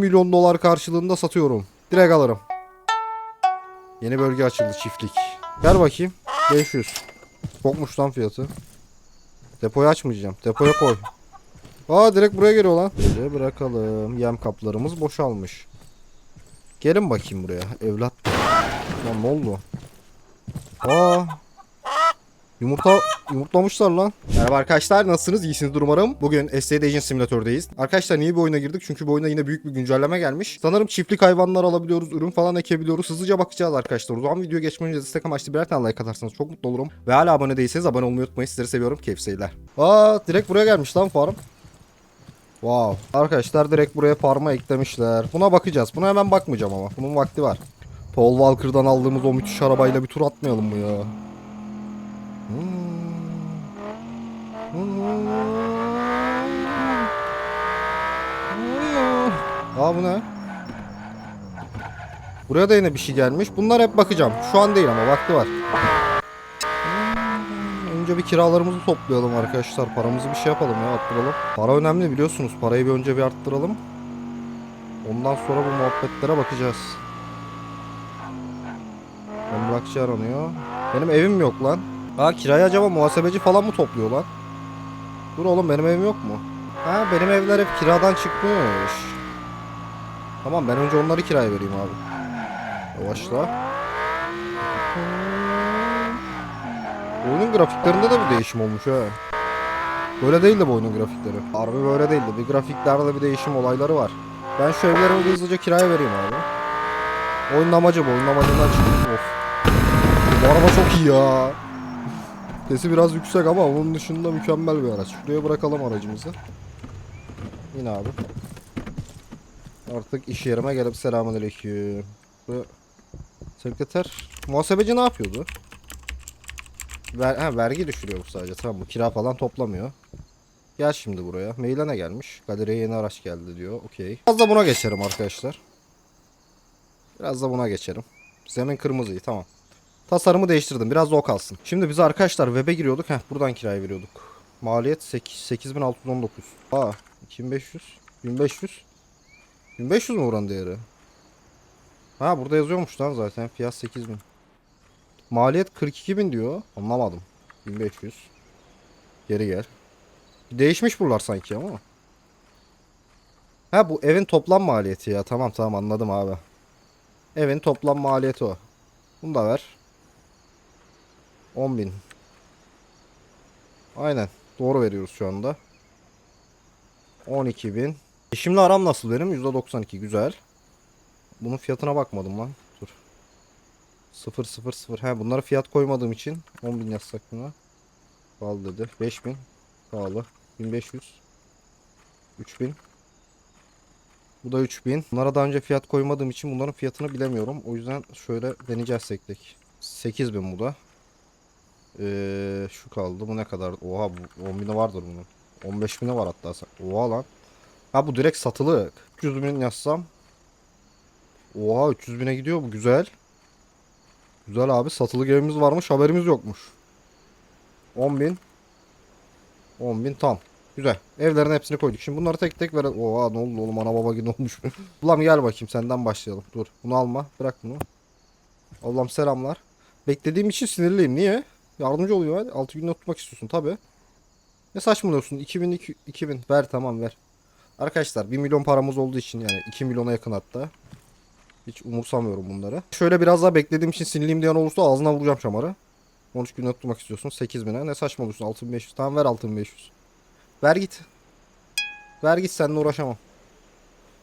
milyon dolar karşılığında satıyorum. Direkt alırım. Yeni bölge açıldı çiftlik. Ver bakayım. 500. Çokmuş lan fiyatı. Depoyu açmayacağım. Depoya koy. Aa direkt buraya geliyor lan. Böyle bırakalım. Yem kaplarımız boşalmış. Gelin bakayım buraya evlat. Lan ne oldu? Aa. Yumurta yumurtlamışlar lan. Merhaba arkadaşlar nasılsınız? İyisinizdir umarım. Bugün Estate Agent Simulator'dayız. Arkadaşlar niye bir oyuna girdik? Çünkü bu oyuna yine büyük bir güncelleme gelmiş. Sanırım çiftlik hayvanlar alabiliyoruz, ürün falan ekebiliyoruz. Hızlıca bakacağız arkadaşlar. O zaman video geçmeden önce destek amaçlı birer tane like atarsanız çok mutlu olurum. Ve hala abone değilseniz abone olmayı unutmayın. Sizleri seviyorum. Keyif seyirler. Aa direkt buraya gelmiş lan farm. Wow. Arkadaşlar direkt buraya farma eklemişler. Buna bakacağız. Buna hemen bakmayacağım ama. Bunun vakti var. Paul Walker'dan aldığımız o müthiş arabayla bir tur atmayalım mı ya? Aa bu ne? Buraya da yine bir şey gelmiş. Bunlar hep bakacağım. Şu an değil ama vakti var. Önce bir kiralarımızı toplayalım arkadaşlar. Paramızı bir şey yapalım ya arttıralım. Para önemli biliyorsunuz. Parayı bir önce bir arttıralım. Ondan sonra bu muhabbetlere bakacağız. Emlakçı aranıyor. Benim evim yok lan. Ha kirayı acaba muhasebeci falan mı topluyor lan? Dur oğlum benim evim yok mu? Ha benim evler hep kiradan çıkmış. Tamam ben önce onları kiraya vereyim abi. Yavaşla. Oyunun grafiklerinde de bir değişim olmuş ha. Böyle değildi bu oyunun grafikleri. Harbi böyle değildi. Bir grafiklerde bir değişim olayları var. Ben şu evleri bir hızlıca kiraya vereyim abi. Oyunun amacı bu. Oyunun amacından çıkıyor. Of. Bu araba çok iyi ya. Sesi biraz yüksek ama onun dışında mükemmel bir araç. Şuraya bırakalım aracımızı. Yine abi. Artık iş yerime gelip selamünaleyküm. Bu sekreter muhasebeci ne yapıyordu? Ver, ha, vergi düşürüyor bu sadece. Tamam bu kira falan toplamıyor. Gel şimdi buraya. Maile ne gelmiş? Galeriye yeni araç geldi diyor. Okey. Biraz da buna geçerim arkadaşlar. Biraz da buna geçerim. Zemin kırmızıyı tamam. Tasarımı değiştirdim. Biraz da o kalsın. Şimdi biz arkadaşlar web'e giriyorduk. Heh buradan kiraya veriyorduk. Maliyet 8, 8619. Aa 2500. 1500. 1500 mü oranın değeri? Ha burada yazıyormuş lan zaten. Fiyat 8000. Maliyet 42000 diyor. Anlamadım. 1500. Geri gel. Değişmiş buralar sanki ama. Ha bu evin toplam maliyeti ya. Tamam tamam anladım abi. Evin toplam maliyeti o. Bunu da ver. 10.000. Aynen. Doğru veriyoruz şu anda. 12.000. E şimdi aram nasıl benim? %92 güzel. Bunun fiyatına bakmadım lan. Dur. 0 0 0. He bunlara fiyat koymadığım için 10.000 yazsak buna. Pahalı dedi. 5000. Pahalı. 1500. 3000. Bu da 3000. Bunlara daha önce fiyat koymadığım için bunların fiyatını bilemiyorum. O yüzden şöyle deneyeceğiz tek tek. 8000 bu da. Ee, şu kaldı. Bu ne kadar? Oha bu 10.000'i vardır bunun. 15.000'i var hatta. Oha lan. Ha bu direkt satılık. 300 bin yazsam. Oha 300 bine gidiyor bu güzel. Güzel abi satılık evimiz varmış haberimiz yokmuş. 10 bin. 10 bin tam. Güzel. Evlerin hepsini koyduk. Şimdi bunları tek tek verelim. Oha ne oldu oğlum ana baba gibi olmuş. Ulan gel bakayım senden başlayalım. Dur bunu alma. Bırak bunu. Allah'ım selamlar. Beklediğim için sinirliyim. Niye? Yardımcı oluyor hadi. 6 günde tutmak istiyorsun tabi. Ne saçmalıyorsun? 2000 iki- 2000 ver tamam ver. Arkadaşlar 1 milyon paramız olduğu için yani 2 milyona yakın hatta. Hiç umursamıyorum bunları. Şöyle biraz daha beklediğim için sinirliyim diyen olursa ağzına vuracağım şamarı. 13 günde tutmak istiyorsun 8000'e. Ne saçmalıyorsun 6500. Tamam ver 6500. Ver git. Ver git seninle uğraşamam.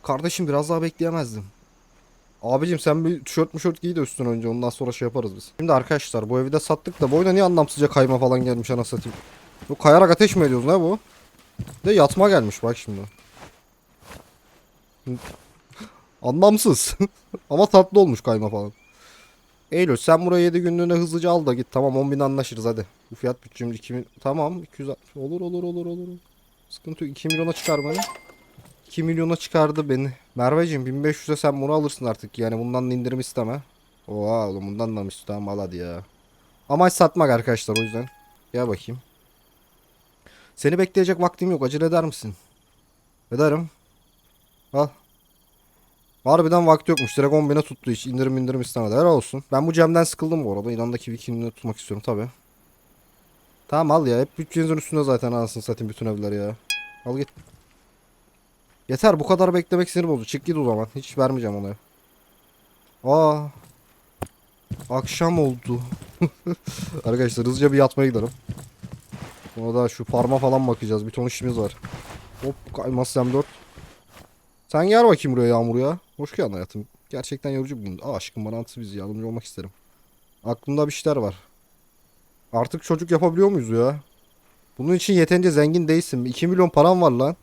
Kardeşim biraz daha bekleyemezdim. Abicim sen bir tişört müşört giy de üstüne önce ondan sonra şey yaparız biz. Şimdi arkadaşlar bu evi de sattık da bu oyuna niye anlamsızca kayma falan gelmiş ana satayım. Bu kayarak ateş mi ediyoruz ne bu? De yatma gelmiş bak şimdi. Anlamsız. Ama tatlı olmuş kayma falan. Eylül sen buraya 7 günlüğüne hızlıca al da git. Tamam 10 bin anlaşırız hadi. Bu fiyat bütçem 2000. Tamam 260. Olur olur olur olur. Sıkıntı yok. 2 milyona çıkar beni. 2 milyona çıkardı beni. Merveciğim 1500'e sen bunu alırsın artık. Yani bundan da indirim isteme. Oha oğlum bundan da mı istiyorsun? Al hadi ya. Amaç satmak arkadaşlar o yüzden. Gel bakayım. Seni bekleyecek vaktim yok. Acele eder misin? Ederim. Al. Harbiden vakti yokmuş. Direkt 10 bine tuttu hiç. indirim indirim istemedi. Helal olsun. Ben bu Cem'den sıkıldım bu arada. İlandaki Viking'ini tutmak istiyorum tabi. Tamam al ya. Hep bütçenizin üstünde zaten anasını satayım bütün evler ya. Al git. Yeter bu kadar beklemek sinir bozucu. Çık git o zaman. Hiç vermeyeceğim ona. Aa. Akşam oldu. Arkadaşlar hızlıca bir yatmaya gidelim. Sonra da şu farma falan bakacağız. Bir ton işimiz var. Hop kaymaz M4. Sen gel bakayım buraya Yağmur ya. Hoş geldin hayatım. Gerçekten yorucu bugün. Aa aşkım bana anlatı bizi yardımcı olmak isterim. Aklımda bir şeyler var. Artık çocuk yapabiliyor muyuz ya? Bunun için yeterince zengin değilsin. 2 milyon param var lan.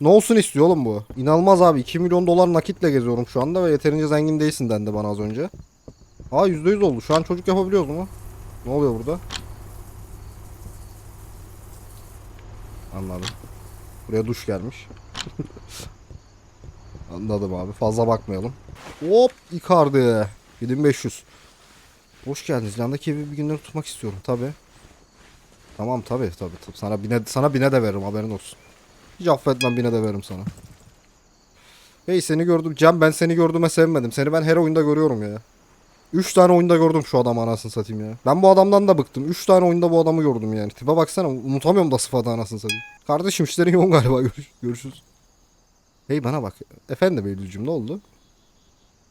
Ne olsun istiyor oğlum bu? İnanılmaz abi. 2 milyon dolar nakitle geziyorum şu anda ve yeterince zengin değilsin dendi bana az önce. Aa %100 oldu. Şu an çocuk yapabiliyoruz mu? Ne oluyor burada? Anladım. Buraya duş gelmiş. Anladım abi. Fazla bakmayalım. Hop Icardi. 7500. Hoş geldiniz. Yandaki evi bir günleri tutmak istiyorum tabi. Tamam tabi. tabi. Sana bine sana bine de veririm haberin olsun. Hiç affetmem bine de veririm sana. Hey seni gördüm. Cem ben seni gördüğüme sevmedim. Seni ben her oyunda görüyorum ya. 3 tane oyunda gördüm şu adamı anasını satayım ya. Ben bu adamdan da bıktım. 3 tane oyunda bu adamı gördüm yani. Tipe baksana unutamıyorum da sıfatı anasını satayım. Kardeşim işlerin yoğun galiba. Görüş- Görüşürüz. Hey bana bak. Efendim Eylül'cüm ne oldu?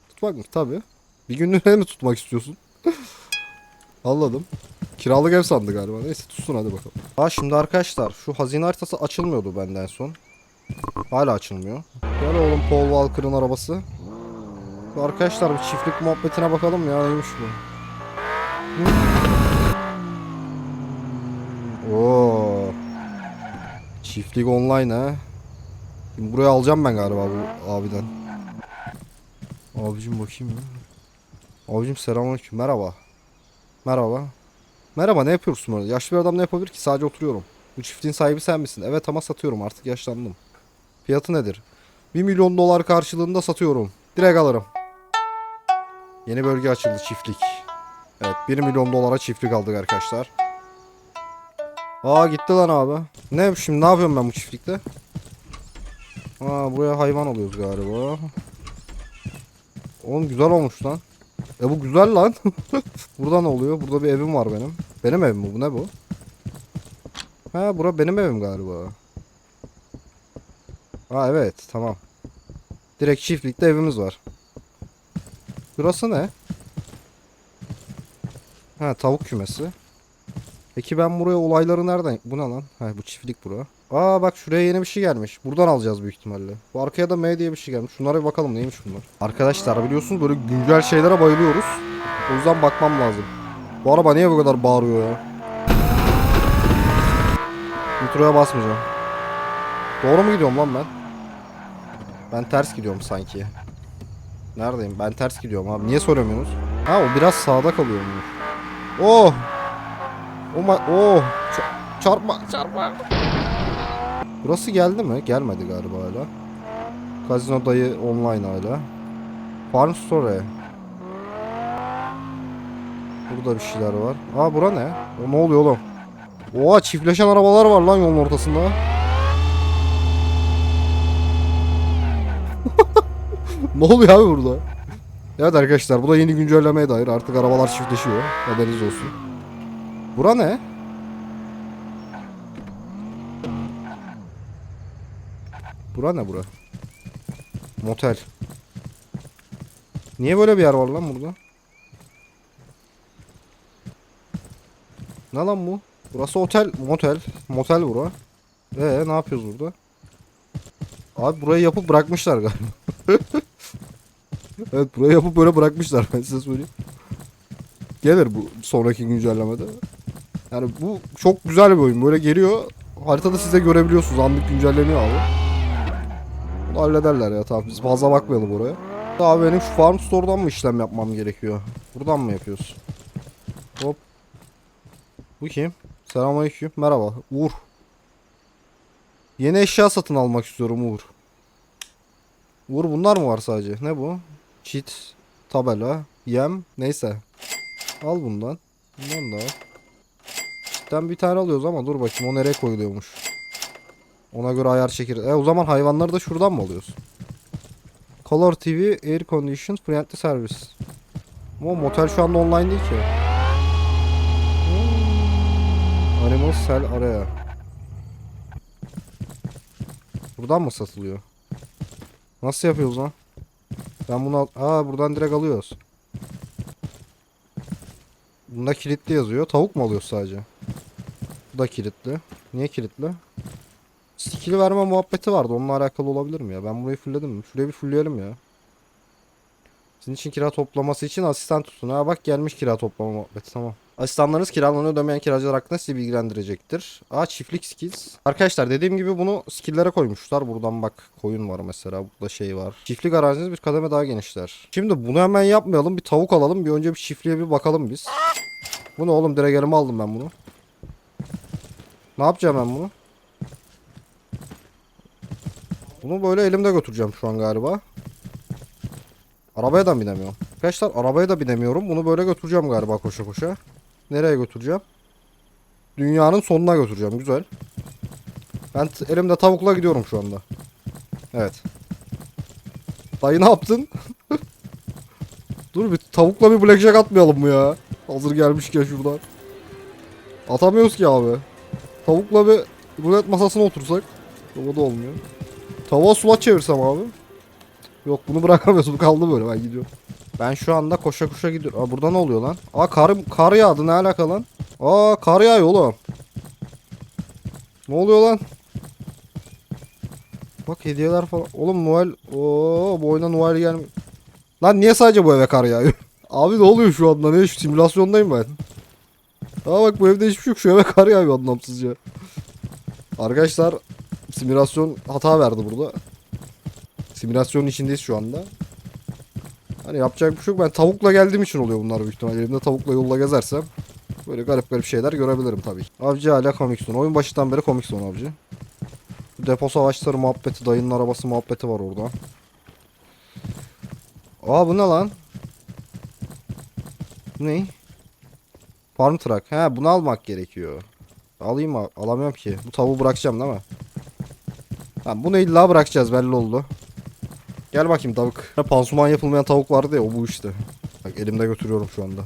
Tutmak mı? Tabi. Bir günlüğüne mi tutmak istiyorsun? Anladım. Kiralık ev sandı galiba. Neyse tutsun hadi bakalım. Ha şimdi arkadaşlar şu hazine haritası açılmıyordu benden son. Hala açılmıyor. Gel oğlum Paul Walker'ın arabası. Şu arkadaşlar bir çiftlik muhabbetine bakalım ya neymiş bu. Hı? Oo. Çiftlik online ha. Şimdi buraya alacağım ben galiba bu abiden. Abicim bakayım ya. Abicim selamünaleyküm. Merhaba. Merhaba. Merhaba ne yapıyorsun böyle? Yaşlı bir adam ne yapabilir ki? Sadece oturuyorum. Bu çiftliğin sahibi sen misin? Evet ama satıyorum artık yaşlandım. Fiyatı nedir? 1 milyon dolar karşılığında satıyorum. Direkt alırım. Yeni bölge açıldı çiftlik. Evet 1 milyon dolara çiftlik aldık arkadaşlar. Aa gitti lan abi. Ne şimdi ne yapıyorum ben bu çiftlikte? Aa buraya hayvan alıyoruz galiba. Oğlum güzel olmuş lan. E bu güzel lan. Burada ne oluyor? Burada bir evim var benim. Benim evim mi bu? Ne bu? Ha bura benim evim galiba. Ha evet tamam. Direkt çiftlikte evimiz var. Burası ne? Ha tavuk kümesi. Peki ben buraya olayları nereden? Bu ne lan? Ha bu çiftlik bura. Aa bak şuraya yeni bir şey gelmiş. Buradan alacağız büyük ihtimalle. Bu arkaya da M diye bir şey gelmiş. Şunlara bir bakalım neymiş bunlar. Arkadaşlar biliyorsunuz böyle güncel şeylere bayılıyoruz. O yüzden bakmam lazım. Bu araba niye bu kadar bağırıyor ya? Nitro'ya basmayacağım. Doğru mu gidiyorum lan ben? Ben ters gidiyorum sanki. Neredeyim? Ben ters gidiyorum abi. Niye soramıyorsunuz? Ha o biraz sağda kalıyormuş. Oh! Oh my... Oh! Ç- çarpma! Çarpma! Burası geldi mi? Gelmedi galiba hala. Kazino dayı online hala. Farm Store. Burada bir şeyler var. Aa bura ne? O ne oluyor oğlum? Oha çiftleşen arabalar var lan yolun ortasında. ne oluyor abi burada? Evet arkadaşlar bu da yeni güncellemeye dair artık arabalar çiftleşiyor. Haberiniz olsun. Bura ne? Bura ne bura? Motel. Niye böyle bir yer var lan burada? Ne lan bu? Burası otel, motel. Motel bura. Ee ne yapıyoruz burada? Abi burayı yapıp bırakmışlar galiba. evet burayı yapıp böyle bırakmışlar ben size söyleyeyim. Gelir bu sonraki güncellemede. Yani bu çok güzel bir oyun. Böyle geliyor. Haritada siz de görebiliyorsunuz. Anlık güncelleniyor abi. Hallederler ya tamam. Biz fazla bakmayalım oraya. Abi benim şu farm store'dan mı işlem yapmam gerekiyor? Buradan mı yapıyoruz? Hop. Bu kim? Selamünaleyküm. Merhaba. Uğur. Yeni eşya satın almak istiyorum Uğur. Uğur bunlar mı var sadece? Ne bu? Cheat, tabela, yem, neyse. Al bundan. Bundan da al. Cheat'ten bir tane alıyoruz ama dur bakayım o nereye koyuluyormuş. Ona göre ayar çekeriz. E o zaman hayvanları da şuradan mı alıyoruz? Color TV, Air Conditions, Friendly Service. Ama motel şu anda online değil ki. Hmm. Animal Cell Area. Buradan mı satılıyor? Nasıl yapıyoruz lan? Ben bunu al... Aa buradan direkt alıyoruz. Bunda kilitli yazıyor. Tavuk mu alıyoruz sadece? Bu da kilitli. Niye kilitli? Skill verme muhabbeti vardı. Onunla alakalı olabilir mi ya? Ben burayı fullledim mi? Şurayı bir fullleyelim ya. Sizin için kira toplaması için asistan tutun. Ha bak gelmiş kira toplama muhabbeti tamam. Asistanlarınız kiralarını ödemeyen kiracılar hakkında sizi bilgilendirecektir. Aa çiftlik skills. Arkadaşlar dediğim gibi bunu skill'lere koymuşlar. Buradan bak koyun var mesela. Burada şey var. Çiftlik araziniz bir kademe daha genişler. Şimdi bunu hemen yapmayalım. Bir tavuk alalım. Bir önce bir çiftliğe bir bakalım biz. Bu ne oğlum? Direkt aldım ben bunu. Ne yapacağım ben bunu? Bunu böyle elimde götüreceğim şu an galiba. Arabaya da binemiyorum. Arkadaşlar arabaya da binemiyorum. Bunu böyle götüreceğim galiba koşa koşa. Nereye götüreceğim? Dünyanın sonuna götüreceğim. Güzel. Ben elimde tavukla gidiyorum şu anda. Evet. Dayı ne yaptın? Dur bir tavukla bir blackjack atmayalım mı ya? Hazır gelmişken şuradan. Atamıyoruz ki abi. Tavukla bir rulet masasına otursak. O da olmuyor. Tavuğa sulat çevirsem abi. Yok bunu bırakamıyoruz. Bu kaldı böyle ben gidiyorum. Ben şu anda koşa koşa gidiyorum. Aa burada ne oluyor lan? Aa kar, kar yağdı ne alaka lan? Aa kar yağıyor oğlum. Ne oluyor lan? Bak hediyeler falan. Oğlum Noel. Oo bu oyuna Noel gelmiyor. Lan niye sadece bu eve kar yağıyor? Abi ne oluyor şu anda? Ne şu simülasyondayım ben. Aa bak bu evde hiçbir şey yok. Şu eve kar yağıyor anlamsızca. Arkadaşlar simülasyon hata verdi burada. Simülasyonun içindeyiz şu anda. Hani yapacak bir şey yok. Ben tavukla geldiğim için oluyor bunlar büyük ihtimalle. Elimde tavukla yolla gezersem böyle garip garip şeyler görebilirim tabii. Avcı hala komik son. Oyun başından beri komik son avcı. Depo savaşları muhabbeti, dayının arabası muhabbeti var orada. Aa bu ne lan? Ne? Farm truck. He bunu almak gerekiyor. Alayım mı? Alamıyorum ki. Bu tavuğu bırakacağım değil mi? Tamam bunu illa bırakacağız belli oldu. Gel bakayım tavuk. Pansuman yapılmayan tavuk vardı ya o bu işte. Bak elimde götürüyorum şu anda.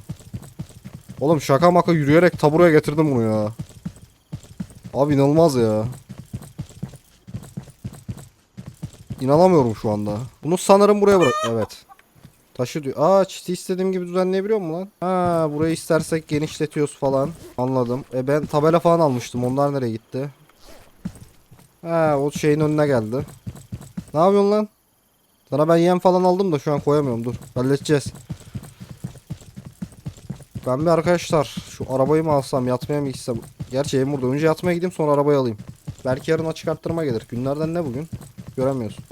Oğlum şaka maka yürüyerek taburaya getirdim bunu ya. Abi inanılmaz ya. İnanamıyorum şu anda. Bunu sanırım buraya bırak. Evet. Taşı diyor. Aa çiti istediğim gibi düzenleyebiliyor mu lan? Ha burayı istersek genişletiyoruz falan. Anladım. E ben tabela falan almıştım. Onlar nereye gitti? Ha o şeyin önüne geldi. Ne yapıyorsun lan? Sana ben yem falan aldım da şu an koyamıyorum. Dur. Halledeceğiz. Ben bir arkadaşlar şu arabayı mı alsam yatmaya mı gitsem? Gerçi evim burada. Önce yatmaya gideyim sonra arabayı alayım. Belki yarın açık arttırma gelir. Günlerden ne bugün? Göremiyorsun.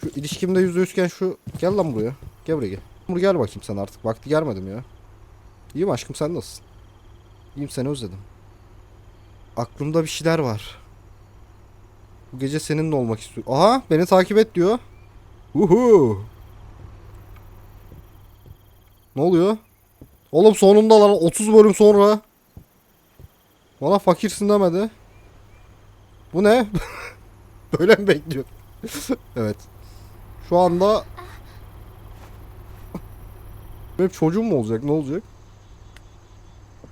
Şu ilişkimde yüzde yüzken şu... Gel lan buraya. Gel buraya gel. Buraya gel bakayım sen artık. Vakti gelmedim ya. İyiyim aşkım sen nasılsın? İyiyim seni özledim. Aklımda bir şeyler var. Bu gece seninle olmak istiyorum. Aha beni takip et diyor. Uhu. Ne oluyor? Oğlum sonunda lan 30 bölüm sonra. Bana fakirsin demedi. Bu ne? Böyle mi bekliyor? evet. Şu anda benim çocuğum mu olacak? Ne olacak?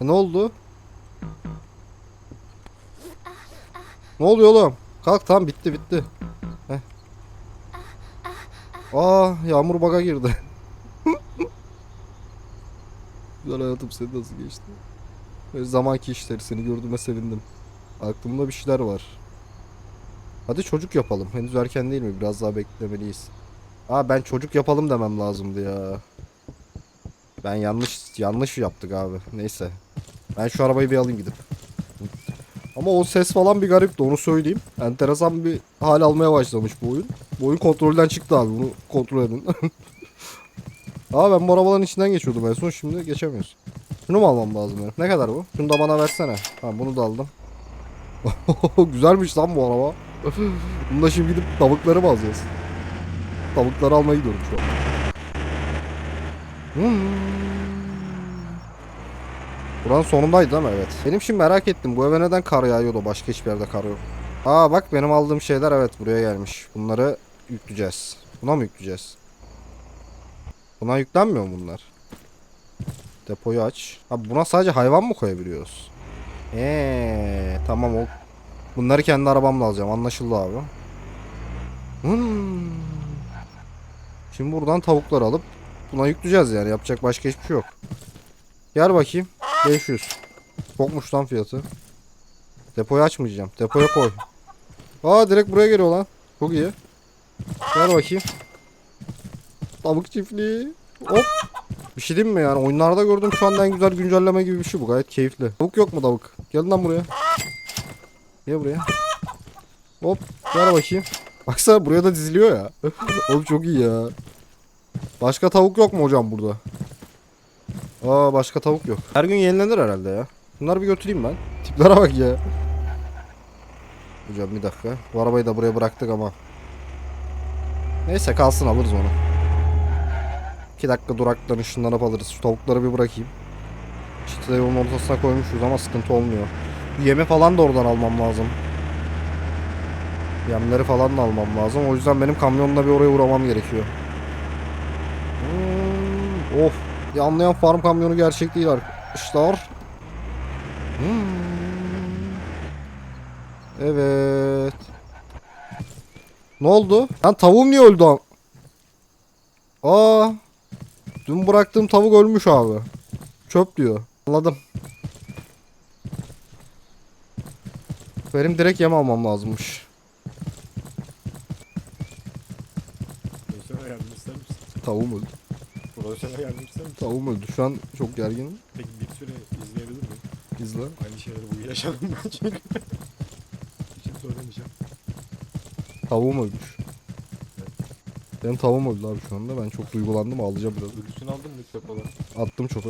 E, ne oldu? Ne oluyor oğlum? Kalk tamam bitti bitti. Heh. Aa yağmur baga girdi. Güzel hayatım senin nasıl geçti? Böyle zamanki işleri seni gördüğüme sevindim. Aklımda bir şeyler var. Hadi çocuk yapalım. Henüz erken değil mi? Biraz daha beklemeliyiz. Aa ben çocuk yapalım demem lazımdı ya. Ben yanlış yanlış yaptık abi. Neyse. Ben şu arabayı bir alayım gidip. Ama o ses falan bir garipti onu söyleyeyim. Enteresan bir hal almaya başlamış bu oyun. Bu oyun kontrolden çıktı abi bunu kontrol edin. Aa ben bu arabaların içinden geçiyordum en son şimdi geçemiyoruz. Şunu mu almam lazım benim? Ne kadar bu? Şunu da bana versene. Tamam bunu da aldım. Güzelmiş lan bu araba. bunu da şimdi gidip tavukları mı alacağız? Tavukları almaya gidiyorum şu an. Hmm. Buranın sonundaydı değil mi? Evet. Benim şimdi merak ettim. Bu eve neden kar yağıyor da başka hiçbir yerde kar yok. Aa bak benim aldığım şeyler evet buraya gelmiş. Bunları yükleyeceğiz. Buna mı yükleyeceğiz? Buna yüklenmiyor mu bunlar? Depoyu aç. Abi buna sadece hayvan mı koyabiliyoruz? Eee tamam o. Bunları kendi arabamla alacağım. Anlaşıldı abi. Hmm. Şimdi buradan tavukları alıp buna yükleyeceğiz yani. Yapacak başka hiçbir şey yok. Gel bakayım. 500. Çokmuş lan fiyatı. Depoyu açmayacağım. Depoya koy. Aa direkt buraya geliyor lan. Çok iyi. Gel bakayım. Tavuk çiftliği. Hop. Bir şey diyeyim mi yani? Oyunlarda gördüm şu anda en güzel güncelleme gibi bir şey bu. Gayet keyifli. Tavuk yok mu tavuk? Gel lan buraya. Gel buraya. Hop. Gel bakayım. Baksana buraya da diziliyor ya. Oğlum çok iyi ya. Başka tavuk yok mu hocam burada? Aa başka tavuk yok. Her gün yenilenir herhalde ya. Bunları bir götüreyim ben. Tiplere bak ya. Hocam bir dakika. Bu arabayı da buraya bıraktık ama. Neyse kalsın alırız onu. 2 dakika duraktan ışınlanıp alırız. Şu tavukları bir bırakayım. Çiti de yolun ortasına koymuşuz ama sıkıntı olmuyor. Yemi falan da oradan almam lazım. Yemleri falan da almam lazım. O yüzden benim kamyonla bir oraya uğramam gerekiyor. Hmm, of. Ya anlayan farm kamyonu gerçek değil arkadaşlar. Hmm. Evet. Ne oldu? Lan tavuğum niye öldü? Aa. Dün bıraktığım tavuk ölmüş abi. Çöp diyor. Anladım. Benim direkt yem almam lazımmış. Tavuğum öldü. Profesyonel yardım ister misin? Tavuğum öldü. Şu an çok gerginim. Peki bir süre izleyebilir miyim? İzle. Aynı şeyleri bu yaşadım ben çünkü. Için söylemeyeceğim. Tavuğum ölmüş. Benim tavuğum öldü abi şu anda. Ben çok duygulandım. Ağlayacağım biraz. Ölüsünü aldın mı çöp olarak? Attım çöpe.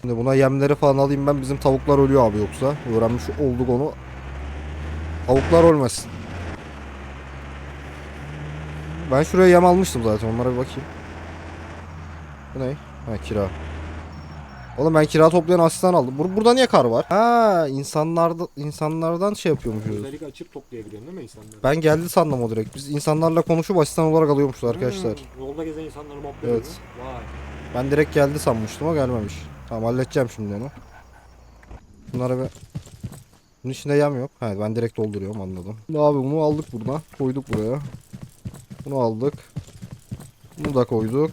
Şimdi buna yemleri falan alayım ben. Bizim tavuklar ölüyor abi yoksa. Öğrenmiş olduk onu. Tavuklar ölmesin. Ben şuraya yem almıştım zaten. Onlara bir bakayım. Bu ne? Ha kira. Oğlum ben kira toplayan asistan aldım. Bur burada niye kar var? Ha insanlarda insanlardan şey yapıyormuşuz. Özellikle açıp toplayabiliyorsun değil mi insanları? Ben geldi sandım o direkt. Biz insanlarla konuşup asistan olarak alıyormuşuz arkadaşlar. Hmm, yolda gezen insanları muhabbet Evet. Vay. Ben direkt geldi sanmıştım o gelmemiş. Tamam halledeceğim şimdi onu. Bunları bir... Bunun içinde yem yok. He ben direkt dolduruyorum anladım. Şimdi abi bunu aldık buradan. Koyduk buraya. Bunu aldık. Bunu da koyduk.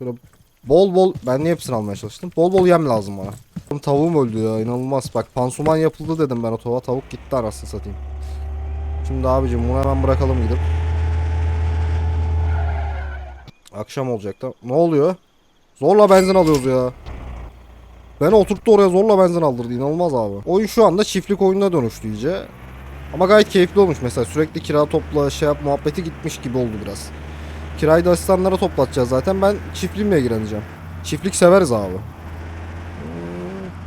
Böyle bol bol ben niye hepsini almaya çalıştım? Bol bol yem lazım bana. Tavuğum öldü ya inanılmaz. Bak pansuman yapıldı dedim ben o tavuğa. Tavuk gitti anasını satayım. Şimdi abicim bunu hemen bırakalım gidip. Akşam olacak da. Ne oluyor? Zorla benzin alıyoruz ya. Beni oturttu oraya zorla benzin aldırdı. İnanılmaz abi. Oyun şu anda çiftlik oyununa dönüştü iyice. Ama gayet keyifli olmuş mesela. Sürekli kira topla şey yap muhabbeti gitmiş gibi oldu biraz. Kirayı da asistanlara toplatacağız zaten. Ben çiftliğimle ilgileneceğim. Çiftlik severiz abi.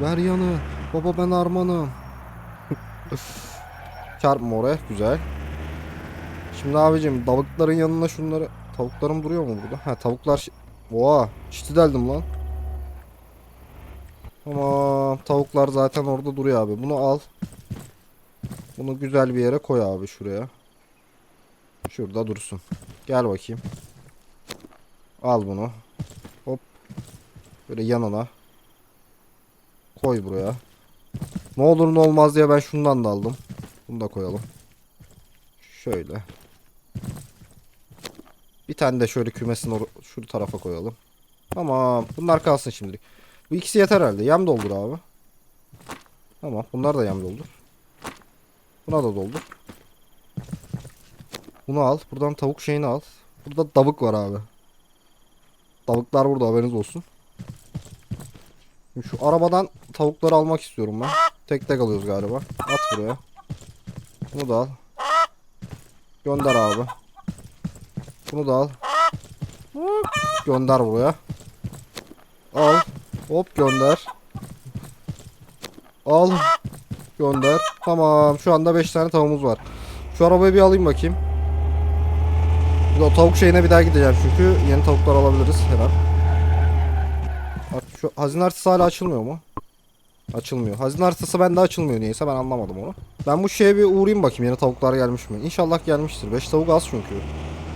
Ver yanı. Baba ben armanım. Çarpma oraya. Güzel. Şimdi abicim tavukların yanına şunları... Tavuklarım duruyor mu burada? Ha tavuklar... Oha. Çiti deldim lan. Tamam. Tavuklar zaten orada duruyor abi. Bunu al. Bunu güzel bir yere koy abi şuraya. Şurada dursun. Gel bakayım. Al bunu. Hop. Böyle yanına. Koy buraya. Ne olur ne olmaz diye ben şundan da aldım. Bunu da koyalım. Şöyle. Bir tane de şöyle kümesin or- şu tarafa koyalım. Tamam. Bunlar kalsın şimdilik. Bu ikisi yeter herhalde. Yem doldur abi. Tamam. Bunlar da yem doldur. Buna da doldur. Bunu al. Buradan tavuk şeyini al. Burada tavuk var abi. Tavuklar burada haberiniz olsun. Şu arabadan tavukları almak istiyorum ben. Tek tek alıyoruz galiba. At buraya. Bunu da al. Gönder abi. Bunu da al. Gönder buraya. Al. Hop gönder. Al. Gönder. Tamam. Şu anda 5 tane tavuğumuz var. Şu arabayı bir alayım bakayım. O tavuk şeyine bir daha gideceğim çünkü yeni tavuklar alabiliriz her an. Şu hazine haritası hala açılmıyor mu? Açılmıyor. Hazine haritası bende açılmıyor niyeyse ben anlamadım onu. Ben bu şeye bir uğrayayım bakayım yeni tavuklar gelmiş mi? İnşallah gelmiştir. 5 tavuk az çünkü.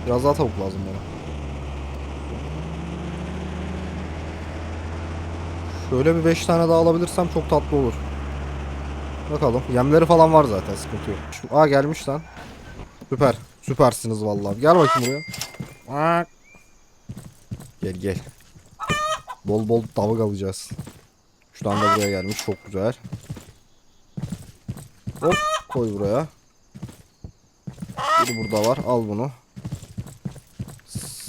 Biraz daha tavuk lazım bana. Şöyle bir 5 tane daha alabilirsem çok tatlı olur. Bakalım. Yemleri falan var zaten sıkıntı yok. Aa gelmiş lan. Süper. Süpersiniz vallahi. Gel bakayım buraya. Gel gel. Bol bol tavuk alacağız. Şu anda buraya gelmiş. Çok güzel. Hop koy buraya. Biri burada var. Al bunu.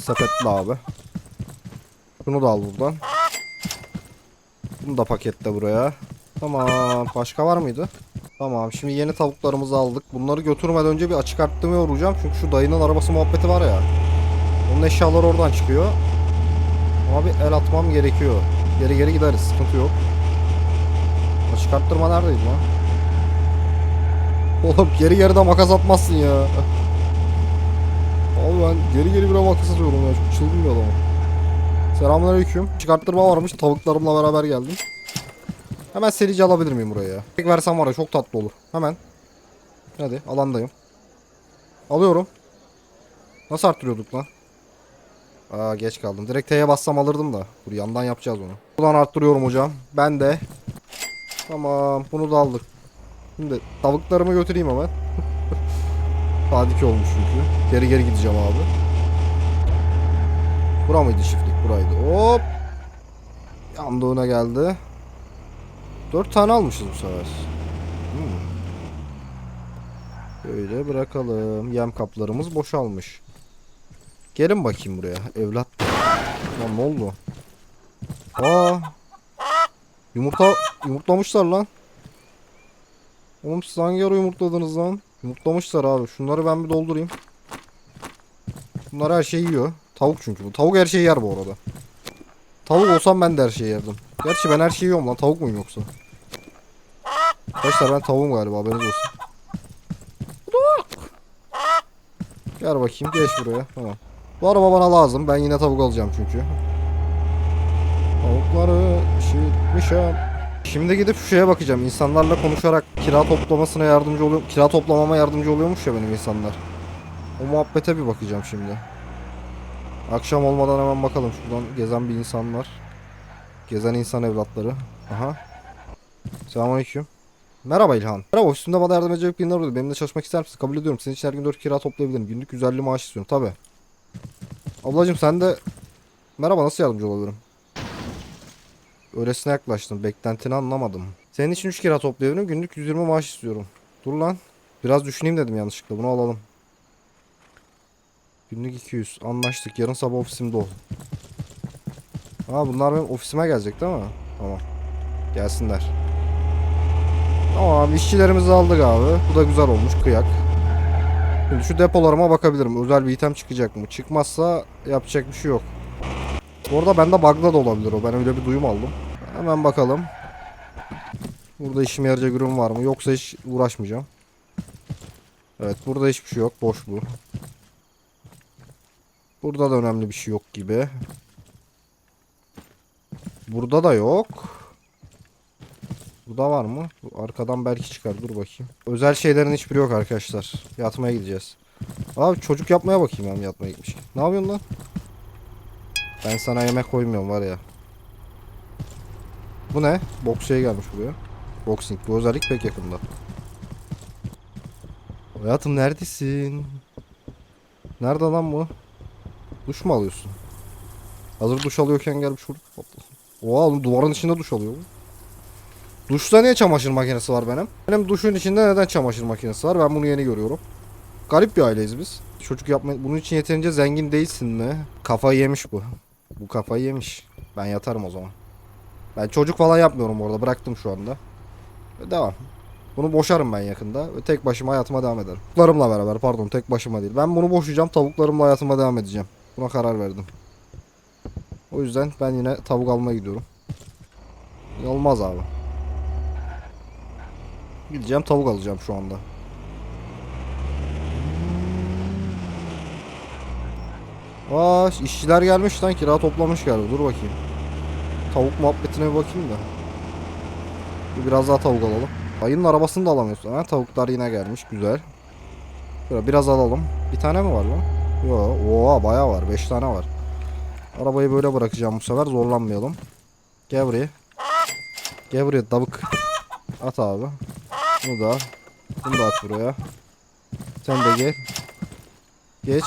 Sepetle abi. Şunu da al buradan. Bunu da paketle buraya. Tamam. Başka var mıydı? Tamam. Şimdi yeni tavuklarımızı aldık. Bunları götürmeden önce bir açık arttırmaya uğrayacağım. Çünkü şu dayının arabası muhabbeti var ya. Onun eşyaları oradan çıkıyor. Ama bir el atmam gerekiyor. Geri geri gideriz. Sıkıntı yok. Açık arttırma neredeydi lan? Oğlum geri geri de makas atmazsın ya. Abi ben geri geri bile makas atıyorum ya. Çok çılgın bir adamım. Selamünaleyküm. Çıkarttırma varmış. Tavuklarımla beraber geldim. Hemen serici alabilir miyim buraya ya? Tek versem var ya çok tatlı olur. Hemen. Hadi alandayım. Alıyorum. Nasıl arttırıyorduk lan? Aa geç kaldım. Direkt T'ye bassam alırdım da. Dur yandan yapacağız onu. Buradan arttırıyorum hocam. Ben de. Tamam bunu da aldık. Şimdi tavuklarımı götüreyim hemen. 2 olmuş çünkü. Geri geri gideceğim abi. Bura mıydı çiftlik? Buraydı. Hop. Yandığına geldi. 4 tane almışız bu sefer. Hmm. Böyle bırakalım. Yem kaplarımız boşalmış. Gelin bakayım buraya. Evlat. Lan ne oldu? Aa. Yumurta yumurtlamışlar lan. Oğlum siz hangi ara yumurtladınız lan? Yumurtlamışlar abi. Şunları ben bir doldurayım. Bunlar her şeyi yiyor. Tavuk çünkü bu. Tavuk her şeyi yer bu arada. Tavuk olsam ben de her şeyi yerdim. Gerçi ben her şeyi yiyorum lan. Tavuk muyum yoksa? Arkadaşlar ben tavuğum galiba haberiniz olsun. Gel bakayım geç buraya. Tamam. Bu araba bana lazım. Ben yine tavuk alacağım çünkü. Tavukları şişmişim. Şimdi gidip şu şeye bakacağım. İnsanlarla konuşarak kira toplamasına yardımcı oluyor. Kira toplamama yardımcı oluyormuş ya benim insanlar. O muhabbete bir bakacağım şimdi. Akşam olmadan hemen bakalım. Şuradan gezen bir insan var. Gezen insan evlatları. Aha. Selamünaleyküm. Merhaba İlhan. Merhaba üstümde bana yardım edecek birinin arıyordu. Benimle çalışmak ister misin? Kabul ediyorum. Senin için her gün 4 kira toplayabilirim. Günlük 150 maaş istiyorum. Tabi. Ablacım sen de... Merhaba nasıl yardımcı olabilirim? Öylesine yaklaştım. Beklentini anlamadım. Senin için 3 kira toplayabilirim. Günlük 120 maaş istiyorum. Dur lan. Biraz düşüneyim dedim yanlışlıkla. Bunu alalım. Günlük 200. Anlaştık. Yarın sabah ofisimde ol. Aa bunlar benim ofisime gelecek değil mi? Tamam. Gelsinler. Tamam işçilerimizi aldık abi. Bu da güzel olmuş kıyak. Şimdi şu depolarıma bakabilirim. Özel bir item çıkacak mı? Çıkmazsa yapacak bir şey yok. Bu arada bende bug'da da olabilir o. Ben öyle bir duyum aldım. Hemen bakalım. Burada işime yarayacak ürün var mı? Yoksa hiç uğraşmayacağım. Evet burada hiçbir şey yok. Boş bu. Burada da önemli bir şey yok gibi. Burada da yok. Burada var mı? Arkadan belki çıkar. Dur bakayım. Özel şeylerin hiçbiri yok arkadaşlar. Yatmaya gideceğiz. Abi çocuk yapmaya bakayım ben yatmaya gitmiş. Ne yapıyorsun lan? Ben sana yemek koymuyorum var ya. Bu ne? Boks şey gelmiş buraya. Boxing. Bu özellik pek yakında. Hayatım neredesin? Nerede lan bu? Duş mu alıyorsun? Hazır duş alıyorken gelmiş şurada. Oha oğlum duvarın içinde duş alıyor bu. Duşta niye çamaşır makinesi var benim? Benim duşun içinde neden çamaşır makinesi var? Ben bunu yeni görüyorum. Garip bir aileyiz biz. Çocuk yapma bunun için yeterince zengin değilsin mi? Kafayı yemiş bu. Bu kafayı yemiş. Ben yatarım o zaman. Ben çocuk falan yapmıyorum orada. Bıraktım şu anda. Devam. Bunu boşarım ben yakında ve tek başıma hayatıma devam ederim. Tavuklarımla beraber pardon tek başıma değil. Ben bunu boşayacağım tavuklarımla hayatıma devam edeceğim. Buna karar verdim. O yüzden ben yine tavuk almaya gidiyorum. Olmaz abi. Gideceğim tavuk alacağım şu anda. Aa işçiler gelmiş lan kira toplamış galiba dur bakayım. Tavuk muhabbetine bir bakayım da. Bir Biraz daha tavuk alalım. Ayının arabasını da alamıyorsun. Ha, tavuklar yine gelmiş. Güzel. Biraz alalım. Bir tane mi var lan? Yo, oha bayağı var. 5 tane var. Arabayı böyle bırakacağım bu sefer. Zorlanmayalım. Gel buraya. Gel buraya tavuk. At abi. Bunu da. Bunu da at buraya. Sen de gel. Geç.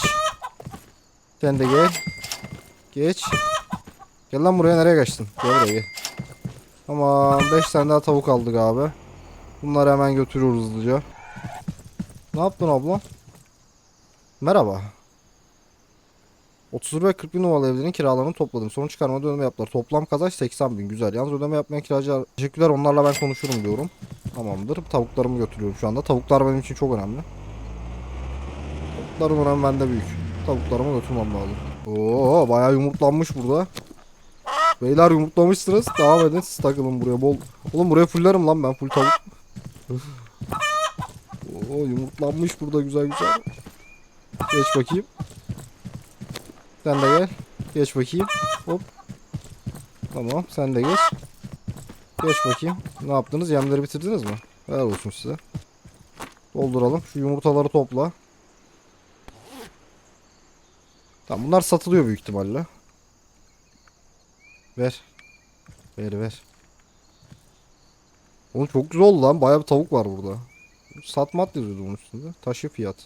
Sen de gel. Geç. Gel lan buraya nereye kaçtın? Gel buraya gel. Tamam 5 tane daha tavuk aldık abi. Bunları hemen götürüyoruz hızlıca. Ne yaptın abla? Merhaba. 31 ve 40 bin numaralı evlerin kiralarını topladım. Son çıkarmada ödeme yaptılar. Toplam kazanç 80 bin. Güzel. Yalnız ödeme yapmayan kiracılar teşekkürler onlarla ben konuşurum diyorum. Tamamdır. Tavuklarımı götürüyorum şu anda. Tavuklar benim için çok önemli. Tavukların önemi bende büyük. Tavuklarımı götürmem lazım. Oo bayağı yumurtlanmış burada. Beyler yumurtlamışsınız. Devam edin siz takılın buraya bol. Oğlum buraya fullerim lan ben full tavuk. Oo yumurtlanmış burada güzel güzel. Geç bakayım. Sen de gel. Geç bakayım. Hop. Tamam sen de geç. Geç bakayım. Ne yaptınız? Yemleri bitirdiniz mi? Helal olsun size. Dolduralım. Şu yumurtaları topla. Tamam bunlar satılıyor büyük ihtimalle. Ver. Ver ver. Oğlum çok güzel oldu lan. Bayağı bir tavuk var burada. Satmat yazıyordu bunun üstünde. Taşı fiyat.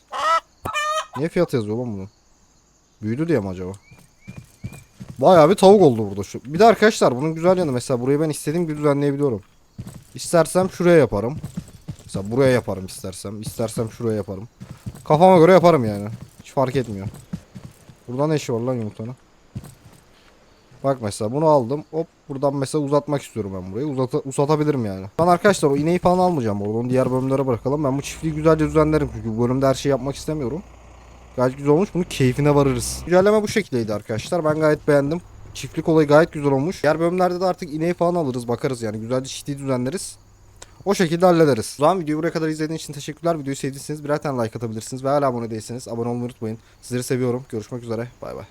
Niye fiyat yazıyor lan bunu? Büyüdü diye mi acaba? Bayağı bir tavuk oldu burada şu. Bir de arkadaşlar bunun güzel yanı mesela burayı ben istediğim gibi düzenleyebiliyorum. İstersem şuraya yaparım. Mesela buraya yaparım istersem. İstersem şuraya yaparım. Kafama göre yaparım yani. Hiç fark etmiyor. Burada ne işi var lan yumurtanın? Bak mesela bunu aldım. Hop buradan mesela uzatmak istiyorum ben burayı. Uzata, uzatabilirim yani. Ben arkadaşlar o ineği falan almayacağım orada. Onu diğer bölümlere bırakalım. Ben bu çiftliği güzelce düzenlerim çünkü bu bölümde her şeyi yapmak istemiyorum. Gayet güzel olmuş. Bunu keyfine varırız. Güncelleme bu şekildeydi arkadaşlar. Ben gayet beğendim. Çiftlik olayı gayet güzel olmuş. Diğer bölümlerde de artık ineği falan alırız. Bakarız yani. Güzelce çiftliği düzenleriz. O şekilde hallederiz. O zaman videoyu buraya kadar izlediğiniz için teşekkürler. Videoyu sevdiyseniz birer tane like atabilirsiniz. Ve hala abone değilseniz abone olmayı unutmayın. Sizleri seviyorum. Görüşmek üzere. Bay bay.